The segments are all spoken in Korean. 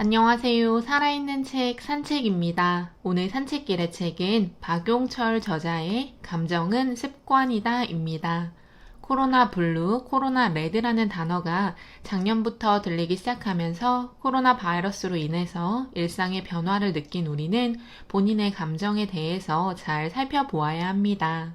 안녕하세요. 살아있는 책 산책입니다. 오늘 산책길의 책은 박용철 저자의 감정은 습관이다입니다. 코로나 블루, 코로나 레드라는 단어가 작년부터 들리기 시작하면서 코로나 바이러스로 인해서 일상의 변화를 느낀 우리는 본인의 감정에 대해서 잘 살펴보아야 합니다.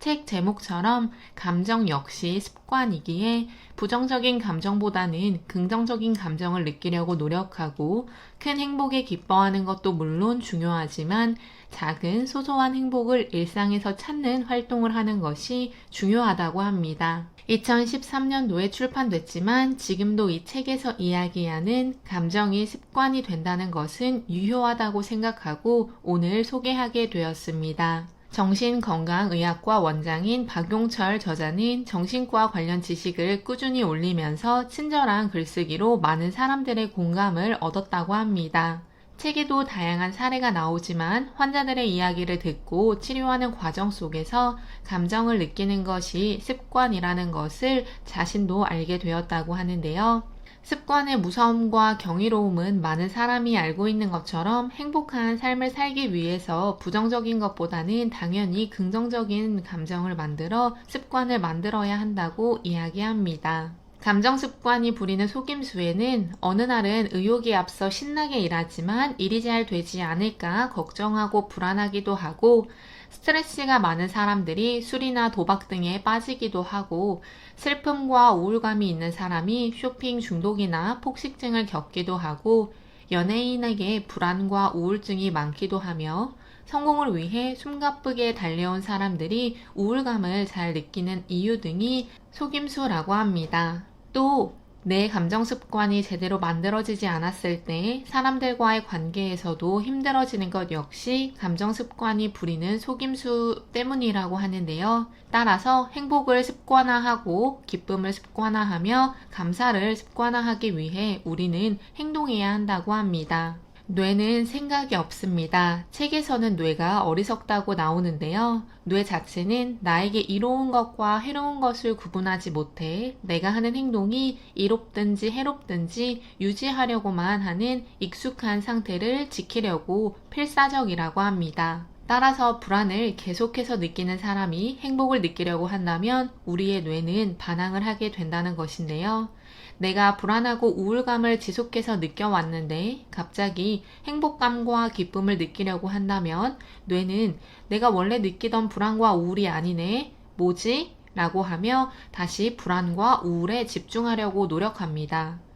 책 제목처럼 감정 역시 습관이기에 부정적인 감정보다는 긍정적인 감정을 느끼려고 노력하고 큰 행복에 기뻐하는 것도 물론 중요하지만 작은 소소한 행복을 일상에서 찾는 활동을 하는 것이 중요하다고 합니다. 2013년도에 출판됐지만 지금도 이 책에서 이야기하는 감정이 습관이 된다는 것은 유효하다고 생각하고 오늘 소개하게 되었습니다. 정신건강의학과 원장인 박용철 저자는 정신과 관련 지식을 꾸준히 올리면서 친절한 글쓰기로 많은 사람들의 공감을 얻었다고 합니다. 책에도 다양한 사례가 나오지만 환자들의 이야기를 듣고 치료하는 과정 속에서 감정을 느끼는 것이 습관이라는 것을 자신도 알게 되었다고 하는데요. 습관의 무서움과 경이로움은 많은 사람이 알고 있는 것처럼 행복한 삶을 살기 위해서 부정적인 것보다는 당연히 긍정적인 감정을 만들어 습관을 만들어야 한다고 이야기합니다. 감정 습관이 부리는 속임수에는 어느 날은 의욕이 앞서 신나게 일하지만 일이 잘 되지 않을까 걱정하고 불안하기도 하고 스트레스가 많은 사람들이 술이나 도박 등에 빠지기도 하고 슬픔과 우울감이 있는 사람이 쇼핑 중독이나 폭식증을 겪기도 하고 연예인에게 불안과 우울증이 많기도 하며 성공을 위해 숨가쁘게 달려온 사람들이 우울감을 잘 느끼는 이유 등이 속임수라고 합니다. 또 내 감정 습관이 제대로 만들어지지 않았을 때 사람들과의 관계에서도 힘들어지는 것 역시 감정 습관이 부리는 속임수 때문이라고 하는데요. 따라서 행복을 습관화하고 기쁨을 습관화하며 감사를 습관화하기 위해 우리는 행동해야 한다고 합니다. 뇌는 생각이 없습니다. 책에서는 뇌가 어리석다고 나오는데요. 뇌 자체는 나에게 이로운 것과 해로운 것을 구분하지 못해 내가 하는 행동이 이롭든지 해롭든지 유지하려고만 하는 익숙한 상태를 지키려고 필사적이라고 합니다. 따라서 불안을 계속해서 느끼는 사람이 행복을 느끼려고 한다면 우리의 뇌는 반항을 하게 된다는 것인데요. 내가 불안하고 우울감을 지속해서 느껴왔는데 갑자기 행복감과 기쁨을 느끼려고 한다면 뇌는 내가 원래 느끼던 불안과 우울이 아니네. 뭐지? 라고 하며 다시 불안과 우울에 집중하려고 노력합니다.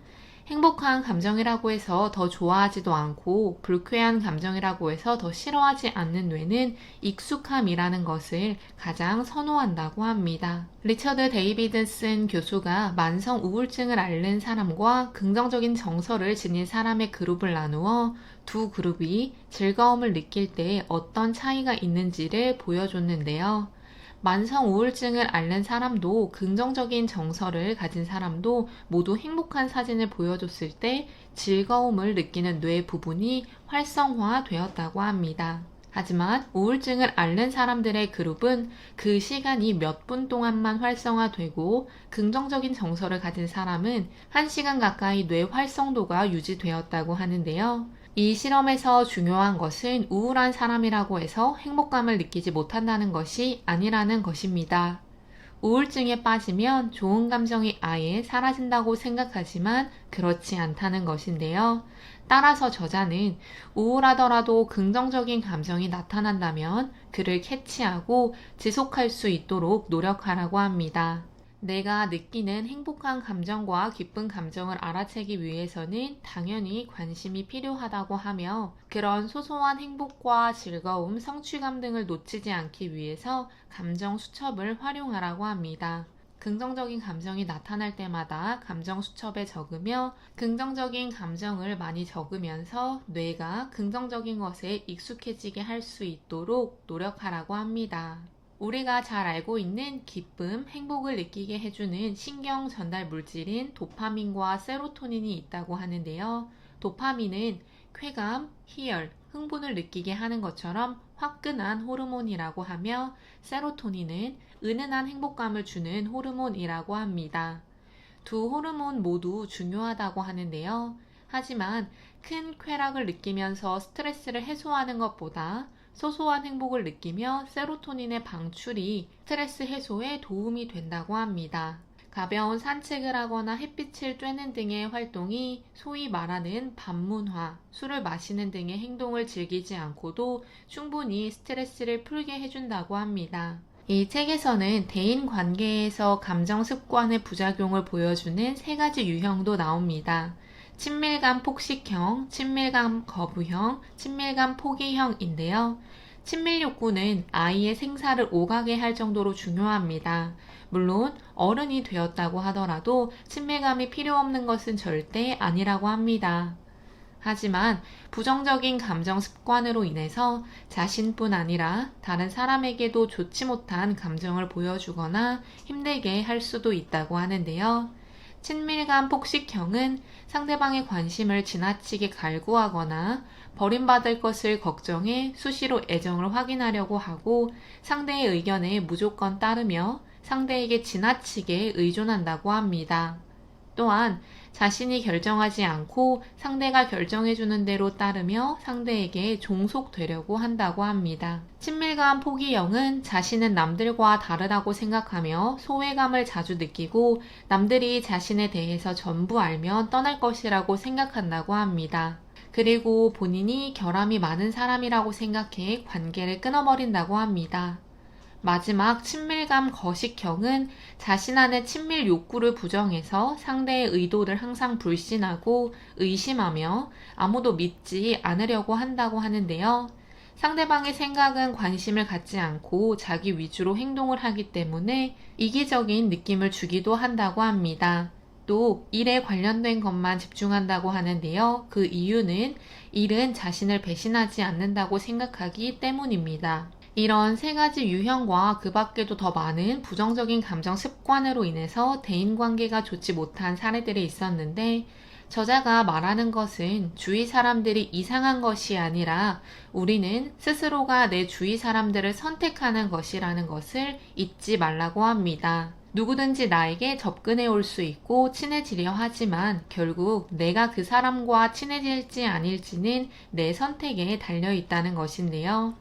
행복한 감정이라고 해서 더 좋아하지도 않고 불쾌한 감정이라고 해서 더 싫어하지 않는 뇌는 익숙함이라는 것을 가장 선호한다고 합니다. 리처드 데이비드슨 교수가 만성 우울증을 앓는 사람과 긍정적인 정서를 지닌 사람의 그룹을 나누어 두 그룹이 즐거움을 느낄 때 어떤 차이가 있는지를 보여줬는데요. 만성 우울증을 앓는 사람도 긍정적인 정서를 가진 사람도 모두 행복한 사진을 보여줬을 때 즐거움을 느끼는 뇌 부분이 활성화되었다고 합니다. 하지만 우울증을 앓는 사람들의 그룹은 그 시간이 몇 분 동안만 활성화되고 긍정적인 정서를 가진 사람은 1시간 가까이 뇌 활성도가 유지되었다고 하는데요. 이 실험에서 중요한 것은 우울한 사람이라고 해서 행복감을 느끼지 못한다는 것이 아니라는 것입니다. 우울증에 빠지면 좋은 감정이 아예 사라진다고 생각하지만 그렇지 않다는 것인데요. 따라서 저자는 우울하더라도 긍정적인 감정이 나타난다면 그를 캐치하고 지속할 수 있도록 노력하라고 합니다. 내가 느끼는 행복한 감정과 기쁜 감정을 알아채기 위해서는 당연히 관심이 필요하다고 하며 그런 소소한 행복과 즐거움, 성취감 등을 놓치지 않기 위해서 감정 수첩을 활용하라고 합니다. 긍정적인 감정이 나타날 때마다 감정 수첩에 적으며 긍정적인 감정을 많이 적으면서 뇌가 긍정적인 것에 익숙해지게 할 수 있도록 노력하라고 합니다. 우리가 잘 알고 있는 기쁨, 행복을 느끼게 해주는 신경 전달 물질인 도파민과 세로토닌이 있다고 하는데요. 도파민은 쾌감, 희열, 흥분을 느끼게 하는 것처럼 화끈한 호르몬이라고 하며 세로토닌은 은은한 행복감을 주는 호르몬이라고 합니다. 두 호르몬 모두 중요하다고 하는데요. 하지만 큰 쾌락을 느끼면서 스트레스를 해소하는 것보다 소소한 행복을 느끼며 세로토닌의 방출이 스트레스 해소에 도움이 된다고 합니다. 가벼운 산책을 하거나 햇빛을 쬐는 등의 활동이 소위 말하는 반문화, 술을 마시는 등의 행동을 즐기지 않고도 충분히 스트레스를 풀게 해준다고 합니다. 이 책에서는 대인 관계에서 감정 습관의 부작용을 보여주는 세 가지 유형도 나옵니다. 친밀감 폭식형, 친밀감 거부형, 친밀감 포기형인데요. 친밀 욕구는 아이의 생사를 오가게 할 정도로 중요합니다. 물론 어른이 되었다고 하더라도 친밀감이 필요 없는 것은 절대 아니라고 합니다. 하지만 부정적인 감정 습관으로 인해서 자신뿐 아니라 다른 사람에게도 좋지 못한 감정을 보여주거나 힘들게 할 수도 있다고 하는데요. 친밀감 폭식형은 상대방의 관심을 지나치게 갈구하거나 버림받을 것을 걱정해 수시로 애정을 확인하려고 하고 상대의 의견에 무조건 따르며 상대에게 지나치게 의존한다고 합니다. 또한 자신이 결정하지 않고 상대가 결정해주는 대로 따르며 상대에게 종속되려고 한다고 합니다. 친밀감 포기형은 자신은 남들과 다르다고 생각하며 소외감을 자주 느끼고 남들이 자신에 대해서 전부 알면 떠날 것이라고 생각한다고 합니다. 그리고 본인이 결함이 많은 사람이라고 생각해 관계를 끊어버린다고 합니다. 마지막 친밀감 거식형은 자신 안의 친밀 욕구를 부정해서 상대의 의도를 항상 불신하고 의심하며 아무도 믿지 않으려고 한다고 하는데요. 상대방의 생각은 관심을 갖지 않고 자기 위주로 행동을 하기 때문에 이기적인 느낌을 주기도 한다고 합니다. 또 일에 관련된 것만 집중한다고 하는데요. 그 이유는 일은 자신을 배신하지 않는다고 생각하기 때문입니다. 이런 세 가지 유형과 그 밖에도 더 많은 부정적인 감정 습관으로 인해서 대인 관계가 좋지 못한 사례들이 있었는데 저자가 말하는 것은 주위 사람들이 이상한 것이 아니라 우리는 스스로가 내 주위 사람들을 선택하는 것이라는 것을 잊지 말라고 합니다. 누구든지 나에게 접근해 올 수 있고 친해지려 하지만 결국 내가 그 사람과 친해질지 아닐지는 내 선택에 달려 있다는 것인데요.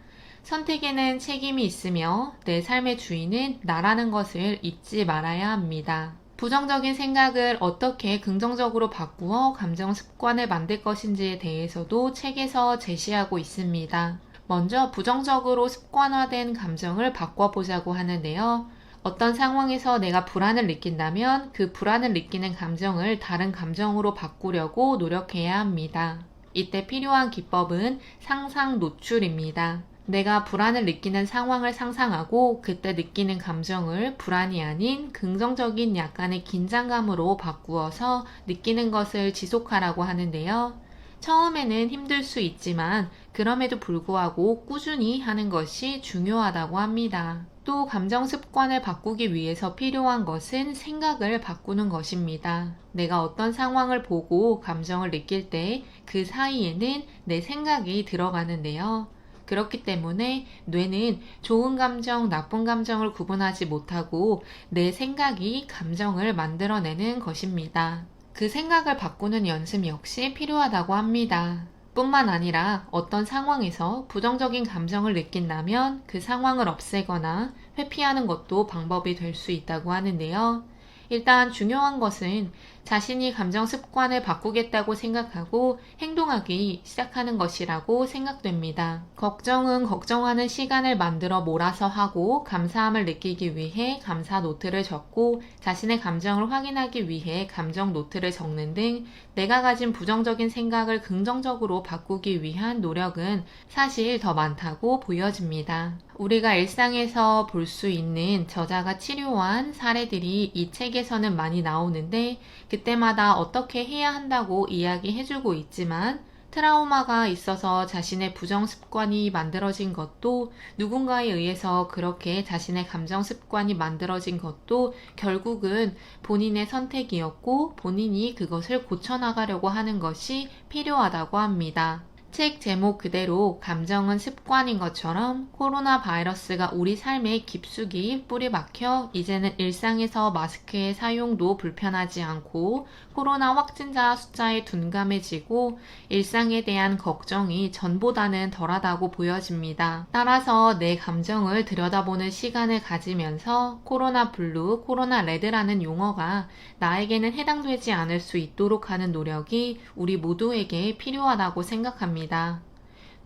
선택에는 책임이 있으며 내 삶의 주인은 나라는 것을 잊지 말아야 합니다. 부정적인 생각을 어떻게 긍정적으로 바꾸어 감정 습관을 만들 것인지에 대해서도 책에서 제시하고 있습니다. 먼저 부정적으로 습관화된 감정을 바꿔보자고 하는데요. 어떤 상황에서 내가 불안을 느낀다면 그 불안을 느끼는 감정을 다른 감정으로 바꾸려고 노력해야 합니다. 이때 필요한 기법은 상상 노출입니다. 내가 불안을 느끼는 상황을 상상하고 그때 느끼는 감정을 불안이 아닌 긍정적인 약간의 긴장감으로 바꾸어서 느끼는 것을 지속하라고 하는데요. 처음에는 힘들 수 있지만 그럼에도 불구하고 꾸준히 하는 것이 중요하다고 합니다. 또 감정 습관을 바꾸기 위해서 필요한 것은 생각을 바꾸는 것입니다. 내가 어떤 상황을 보고 감정을 느낄 때 그 사이에는 내 생각이 들어가는데요. 그렇기 때문에 뇌는 좋은 감정, 나쁜 감정을 구분하지 못하고 내 생각이 감정을 만들어내는 것입니다. 그 생각을 바꾸는 연습 역시 필요하다고 합니다. 뿐만 아니라 어떤 상황에서 부정적인 감정을 느낀다면 그 상황을 없애거나 회피하는 것도 방법이 될 수 있다고 하는데요. 일단 중요한 것은 자신이 감정 습관을 바꾸겠다고 생각하고 행동하기 시작하는 것이라고 생각됩니다. 걱정은 걱정하는 시간을 만들어 몰아서 하고 감사함을 느끼기 위해 감사 노트를 적고 자신의 감정을 확인하기 위해 감정 노트를 적는 등 내가 가진 부정적인 생각을 긍정적으로 바꾸기 위한 노력은 사실 더 많다고 보여집니다. 우리가 일상에서 볼 수 있는 저자가 치료한 사례들이 이 책에서는 많이 나오는데 그때마다 어떻게 해야 한다고 이야기해주고 있지만 트라우마가 있어서 자신의 부정 습관이 만들어진 것도 누군가에 의해서 그렇게 자신의 감정 습관이 만들어진 것도 결국은 본인의 선택이었고 본인이 그것을 고쳐나가려고 하는 것이 필요하다고 합니다. 책 제목 그대로 감정은 습관인 것처럼 코로나 바이러스가 우리 삶에 깊숙이 뿌리 박혀 이제는 일상에서 마스크의 사용도 불편하지 않고 코로나 확진자 숫자에 둔감해지고 일상에 대한 걱정이 전보다는 덜하다고 보여집니다. 따라서 내 감정을 들여다보는 시간을 가지면서 코로나 블루, 코로나 레드라는 용어가 나에게는 해당되지 않을 수 있도록 하는 노력이 우리 모두에게 필요하다고 생각합니다.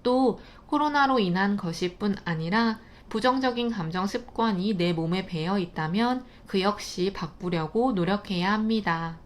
또 코로나로 인한 것일 뿐 아니라 부정적인 감정 습관이 내 몸에 배어 있다면 그 역시 바꾸려고 노력해야 합니다.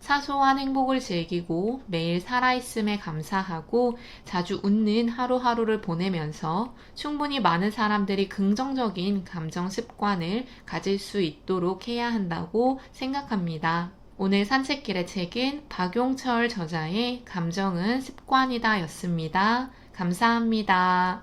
사소한 행복을 즐기고 매일 살아있음에 감사하고 자주 웃는 하루하루를 보내면서 충분히 많은 사람들이 긍정적인 감정 습관을 가질 수 있도록 해야 한다고 생각합니다. 오늘 산책길의 책은 박용철 저자의 감정은 습관이다 였습니다. 감사합니다.